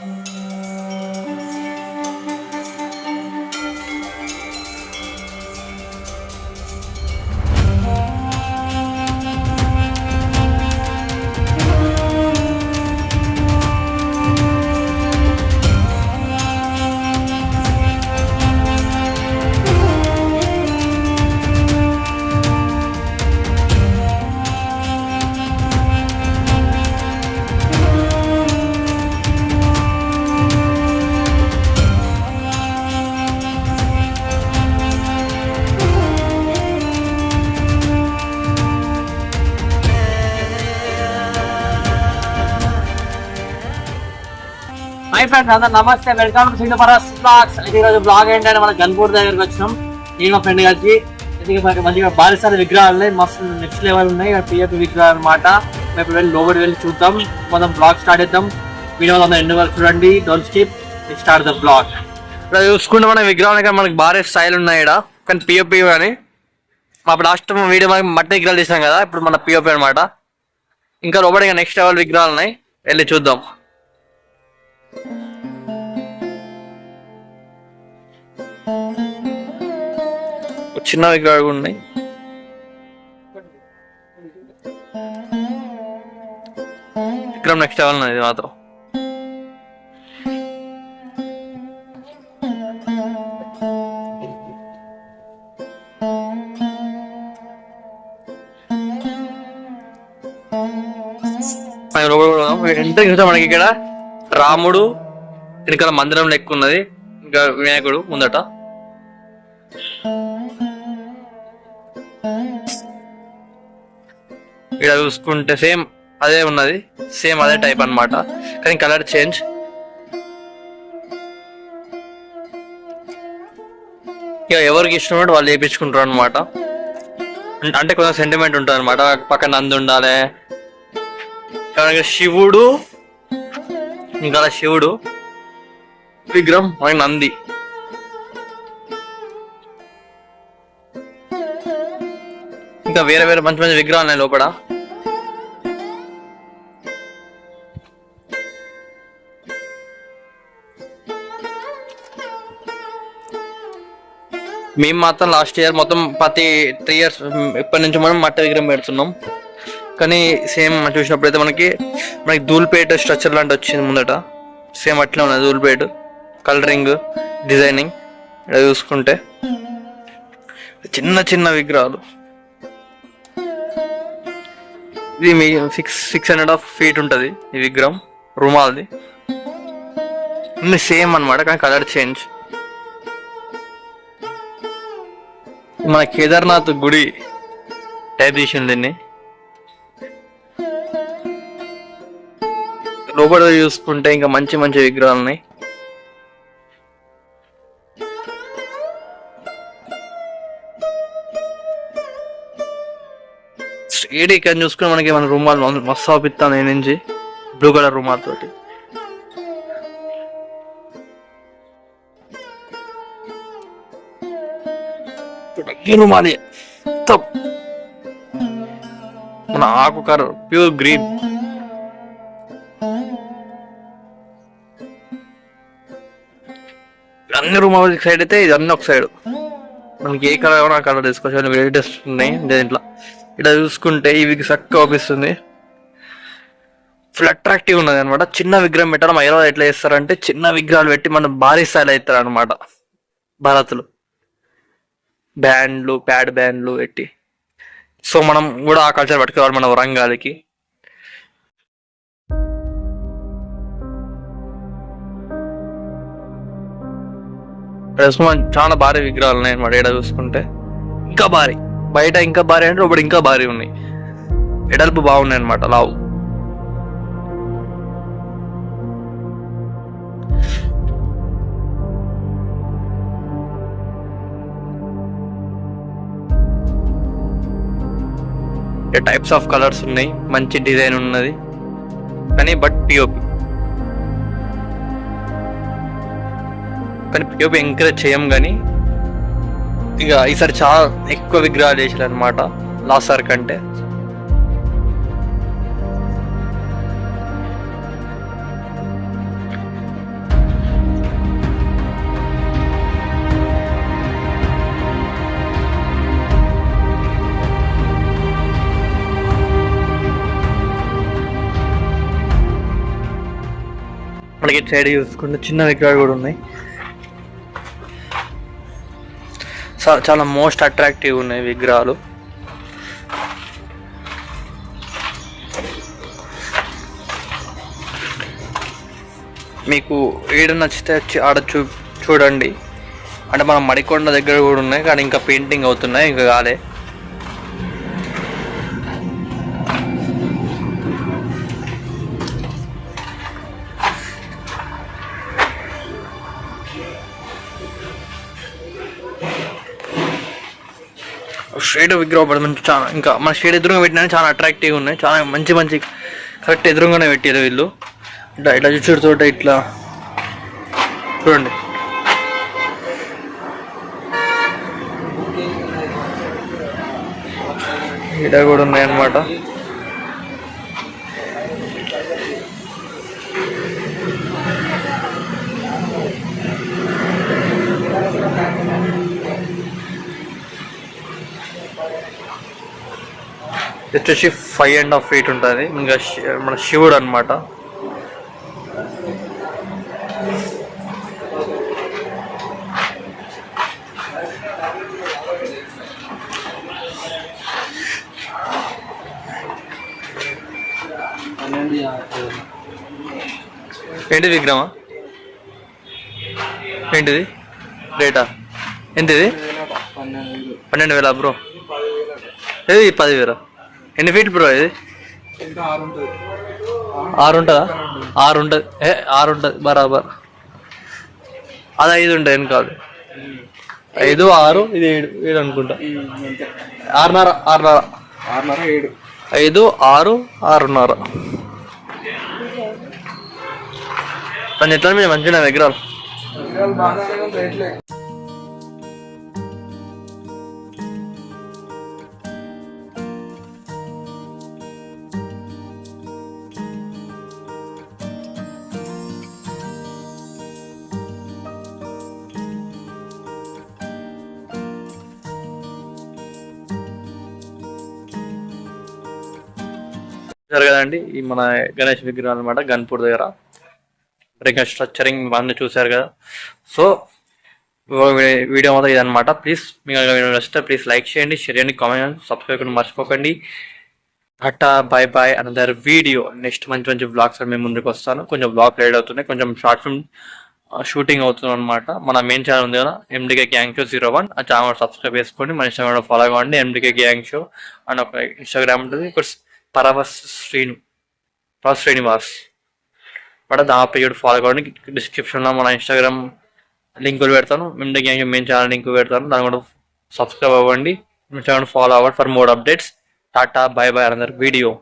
Música high friends అందరు నమస్తే. Welcome to Singh Paras vlogs ఈరోజు బ్లాగ్ ఏంటంటే మన గన్పూర్ దగ్గరికి వచ్చినాం. నేను మా ఫ్రెండ్ కలిసి. అయితే మనకి మంచిగా భారీసారి విగ్రహాలు ఉన్నాయి. మస్తు నెక్స్ట్ లెవెల్ ఉన్నాయి. పిఎఫ్ విగ్రహాలు అనమాట మేము ఇప్పుడు వెళ్ళి లోబడి వెళ్ళి చూద్దాం. మనం బ్లాగ్ స్టార్ట్ చేద్దాం. వీడియో అందరూ ఎన్ని వరకు చూడండి. Don't skip start the vlog ఇక్కడ చూసుకుంటే మన విగ్రహాలు మనకి భారీ స్టైల్ ఉన్నాయి ఇక్కడ కానీ పిఎఫ్ కానీ అప్పుడు లాస్ట్ వీడియో మనకి మట్టి విగ్రహాలు తీసాం కదా. ఇప్పుడు మన పిఎఫ్ అనమాట ఇంకా లోపల నెక్స్ట్ లెవెల్ విగ్రహాలు ఉన్నాయి. వెళ్ళి చూద్దాం. చిన్న విగ్రహాలు ఉన్నాయి. ఇక్కడ నెక్స్ట్ లెవెల్ ఇది మాత్రం. ఎంత చూసాం మనకి ఇక్కడ. రాముడు వెనకాల మందిరం లెక్క ఉన్నది ఇంకా వినాయకుడు ముందట ఇక్కడ చూసుకుంటే సేమ్ అదే ఉన్నది సేమ్ అదే టైప్ అన్నమాట కానీ కలర్ చేంజ్ ఇక ఎవరికి ఇష్టం ఉంటే వాళ్ళు వేయించుకుంటారు అనమాట అంటే కొంచెం సెంటిమెంట్ ఉంటుంది అనమాట పక్కన నంది ఉండాలి. శివుడు ఇంకా శివుడు విగ్రహం. మనకి నంది. ఇంకా వేరే వేరే మంచి మంచి విగ్రహాలు ఉన్నాయి లోపల. మేము మాత్రం లాస్ట్ ఇయర్ మొత్తం ప్రతి త్రీ ఇయర్స్ ఇప్పటి నుంచి మనం మట్టి విగ్రహం పెడుతున్నాం. కానీ సేమ్ చూసినప్పుడు అయితే మనకి మనకి ధూల్పేట స్ట్రక్చర్ లాంటి వచ్చింది ముందట. సేమ్ అట్లే ఉన్నది ధూల్పేట కలరింగ్ డిజైనింగ్ ఇలా చూసుకుంటే. చిన్న చిన్న విగ్రహాలు. ఇది మీ six six hundred of feet ఉంటుంది ఈ విగ్రహం రుమాల్ది. అన్ని సేమ్ అన్నమాట కానీ కలర్ చేంజ్ మన కేదార్నాథ్ గుడి టైప్ చేసింది దీన్ని. లోపల చూసుకుంటే ఇంకా మంచి మంచి విగ్రహాలు ఉన్నాయి ఏడి ఇక్కడ చూసుకుని మనకి మన రూమాల్ మస్తు అవుపిస్తాను నేను నుంచి. బ్లూ కలర్ రూమాల్ తోటి. రూమాలి. మన ఆకు కలర్ ప్యూర్ గ్రీన్ అన్ని రూమ్ ఒక సైడ్ అయితే ఇది అన్ని ఒక సైడ్ మనకి ఏ కలర్ కావాలో ఆ కలర్ తీసుకోవచ్చు వెరైటీస్ ఉన్నాయి దీంట్లో ఇట్లా. చూసుకుంటే ఇవి చక్కగా అవుపిస్తుంది ఫుల్ అట్రాక్టివ్ ఉన్నది అనమాట చిన్న విగ్రహం పెట్టాలి హైదరాబాద్ ఎట్లా చేస్తారంటే చిన్న విగ్రహాలు పెట్టి మనం భారీ స్థాయిలో అవుతారు అనమాట భారత్లు. బ్యాండ్లు ప్యాడ్ బ్యాండ్లు పెట్టి. సో మనం కూడా ఆ కల్చర్ పట్టుకోవాలి మన వరంగల్కి. ఇక్కడ చాలా భారీ విగ్రహాలు ఉన్నాయి అనమాట ఇక్కడ చూసుకుంటే. ఇంకా భారీ. బయట ఇంకా భారీ అంటే ఇప్పుడు ఇంకా భారీ ఉన్నాయి. ఎడల్పు బాగున్నాయి అనమాట లావు. టైప్స్ ఆఫ్ కలర్స్ ఉన్నాయి. మంచి డిజైన్ ఉన్నది. కానీ బట్ పిఓపి కానీ పికప్ ఎంకరేజ్ చేయం కానీ ఇక ఈసారి చాలా ఎక్కువ విగ్రహాలు చేసారు అనమాట లాస్ట్ సార్ కంటే. మనకి సైడ్ చూసుకుంటే చిన్న విగ్రహాలు కూడా ఉన్నాయి. చాలా మోస్ట్ అట్రాక్టివ్ ఉన్నాయి విగ్రహాలు. మీకు ఏడు నచ్చితే వచ్చి ఆడ చూ చూడండి. అంటే మన మడికొండ దగ్గర కూడా ఉన్నాయి కానీ ఇంకా పెయింటింగ్ అవుతున్నాయి ఇంకా కాలే. షేడ్ విగ్రహ పడి చాలా ఇంకా మన షేడ్ ఎదురుగా పెట్టినా చాలా అట్రాక్టివ్గా ఉన్నాయి. చాలా మంచి మంచి కరెక్ట్ ఎదురుగానే పెట్టారు వీళ్ళు. ఇట్లా ఇట్లా చూడు తోట ఇట్లా. చూడండి. ఇక్కడ కూడా ఉన్నాయన్నమాట. వచ్చేసి ఫైవ్ అండ్ హాఫ్ ఫీట్ ఉంటుంది. ఇంకా మన శివుడు అనమాట ఏంటి విగ్రహమా? ఏంటిది? రేటా? ఎంతది? పన్నెండు వేల బ్రో? ఏది పదివేల? ఎన్ని ఫీట్ బ్రో ఇది? ఆరు ఉంటుందా ఆరు ఉంటుంది ఏ ఆరు ఉంటుంది బరాబర్. అది ఐదు ఉంటుంది ఏం కాదు? ఐదు ఆరు ఇది ఏడు ఏడు అనుకుంటా. ఆరున్నర ఆరున్నర. ఆరున్నర ఏడు ఐదు ఆరు ఆరున్నర. పని ఎట్లా మీద మంచిగా విగ్రహాలు? చూసారు కదండి ఈ మన గణేష్ విగ్రహం అనమాట గన్పూర్ దగ్గర. ఇంకా స్ట్రక్చరింగ్ అన్నీ చూసారు కదా. సో వీడియో మొత్తం ఇదనమాట ప్లీజ్ మీకు నచ్చితే ప్లీజ్ లైక్ చేయండి షేర్ చేయండి కామెంట్ సబ్స్క్రైబ్ మర్చిపోకండి. అట్టా bye bye another video next మంచి మంచి బ్లాగ్స్ మేము ముందుకు వస్తాను. కొంచెం బ్లాగ్ లేట్ అవుతున్నాయి కొంచెం షార్ట్ ఫిల్మ్ షూటింగ్ అవుతుంది అనమాట మన మెయిన్ ఛానల్ ఉంది కదా MDK gang show zero one ఆ ఛానల్ సబ్స్క్రైబ్ చేసుకోండి. మన ఇన్స్టాగ్రామ్ ఫాలో అవ్వండి ఎండికే గ్యాంగ్ షో అండ్ ఒక ఇన్స్టాగ్రామ్ ఉంటుంది. ఇప్పుడు పరవస్ శ్రీను పరవస్ శ్రీనివాస్. బట్ ఆ పేజ్ ఫాలో అవ్వండి డిస్క్రిప్షన్లో మన ఇన్స్టాగ్రామ్ లింకులు పెడతాను. MDK gang show channel link పెడతాను. దాని కూడా సబ్స్క్రైబ్ అవ్వండి. ఇన్స్టాగ్రామ్ ఫాలో అవ్వండి. For more updates tata bye bye అందరు వీడియో